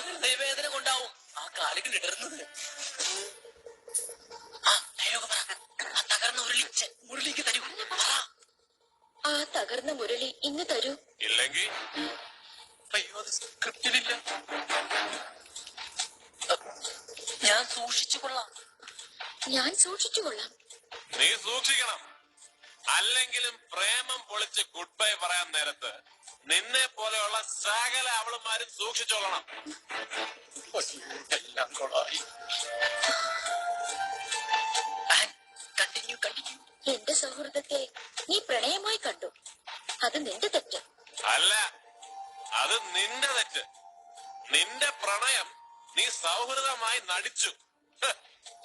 ഹൃദയവേദന കൊണ്ടാവും. ആ കാലുകൾ ഇടർന്നത്. തകർന്ന ഉരുളി മുരളിക്ക് തരൂ. ആ തകർന്ന മുരളി ഇന്ന് തരൂ. ഇല്ലെങ്കിൽ? അയ്യോ അത് സ്ക്രിപ്റ്റിലില്ല ഞാൻ സൂക്ഷിച്ചു കൊള്ളാം. ഞാൻ സൂക്ഷിച്ചു കൊള്ളാം. നീ സൂക്ഷിക്കണം. അല്ലെങ്കിലും പ്രേമം പൊളിച്ച് ഗുഡ് ബൈ പറയാൻ നേരത്ത് നിന്നെ പോലെയുള്ള സകല അവളുമാരും സൂക്ഷിച്ചോളണം. എല്ലാം കൊളായി കണ്ടിന്യൂ കണ്ടിന്യൂ. എന്റെ സൗഹൃദത്തെ നീ പ്രണയമായി കണ്ടു. അത് നിന്റെ തെറ്റ്. അല്ല അത് നിന്റെ തെറ്റ്. നിന്റെ പ്രണയം നീ സൗഹൃദമായി നടിച്ചു.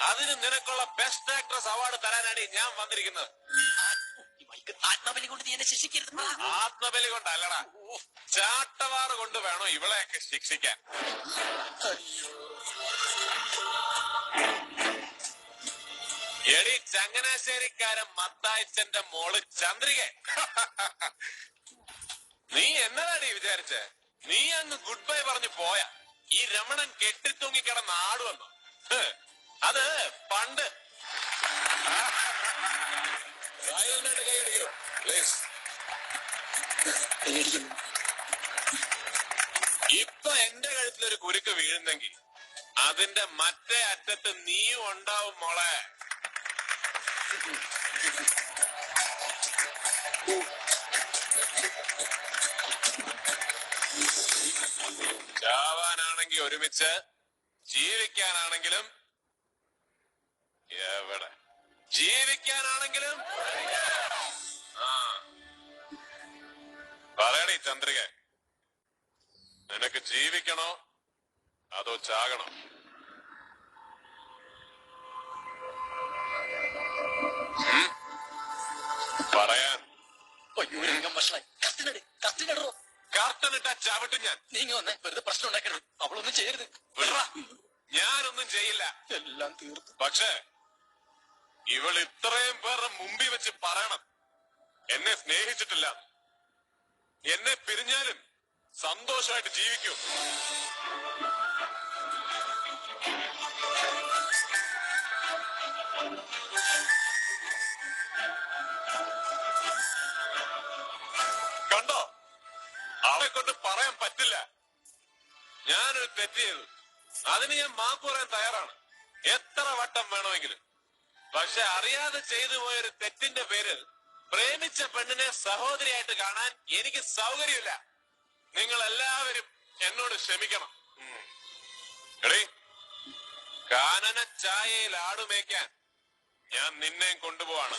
അതിന് നിനക്കുള്ള ബെസ്റ്റ് ആക്ട്രസ് അവാർഡ് തരാനാണ് ഞാൻ വന്നിരിക്കുന്നത്. ആത്മബലി കൊണ്ട് നീ എന്നെ ശിക്ഷിക്കരുത് ആത്മബലി കൊണ്ടല്ലടാ ചാട്ടവാറ് കൊണ്ട് വേണോ ഇവളെയൊക്കെ ശിക്ഷിക്കാൻ? എടി ചങ്ങനാശ്ശേരിക്കാരൻ മത്തായച്ചന്റെ മോൾ ചന്ദ്രിക. നീ എന്നതാടി വിചാരിച്ചേ? നീ അങ്ങ് ഗുഡ് ബൈ പറഞ്ഞു പോയ. ഈ രമണൻ കെട്ടിത്തൂങ്ങി കിടന്ന് ആടുവന്നു? അത് പണ്ട്. ഇപ്പൊ എന്റെ കഴുത്തിലൊരു കുരുക്ക് വീഴുന്നെങ്കിൽ അതിന്റെ മറ്റേ അറ്റത്ത് നീയും ഉണ്ടാവും മോളെ. ചാവാനാണെങ്കി ഒരുമിച്ച് ജീവിക്കാനാണെങ്കിലും എവിടെ? ജീവിക്കാനാണെങ്കിലും ആ. പറയണേ ചന്ദ്രിക. നിനക്ക് ജീവിക്കണോ അതോ ചാകണോ? പറയാൻ. കർട്ടനിട്ട ചവിട്ടും ഞാൻ. നീങ്ങ വന്നേ വെറുതെ പ്രശ്നം ഉണ്ടാക്കരുത്. അവളൊന്നും ചെയ്യരുത്. ഞാനൊന്നും ചെയ്യില്ല. എല്ലാം തീർത്തു. പക്ഷേ ഇവൾ ഇത്രയും പേരുടെ മുമ്പിൽ വെച്ച് പറയണം. എന്നെ സ്നേഹിച്ചിട്ടില്ല. എന്നെ പിരിഞ്ഞാലും സന്തോഷമായിട്ട് ജീവിക്കും. കണ്ടോ? അവളെ കൊണ്ട് പറയാൻ പറ്റില്ല. ഞാനൊരു തെറ്റ് ചെയ്തു. അതിന് ഞാൻ മാപ്പ് പറയാൻ തയ്യാറാണ്. എത്ര വട്ടം വേണമെങ്കിലും. പക്ഷെ അറിയാതെ ചെയ്തു പോയൊരു തെറ്റിന്റെ പേരിൽ പ്രേമിച്ച പെണ്ണിനെ സഹോദരിയായിട്ട് കാണാൻ എനിക്ക് സൗകര്യമില്ല. നിങ്ങൾ എല്ലാവരും എന്നോട് ക്ഷമിക്കണം. കാനന ചായയിൽ ആടുമേക്കാൻ ഞാൻ നിന്നെയും കൊണ്ടുപോവാണ്.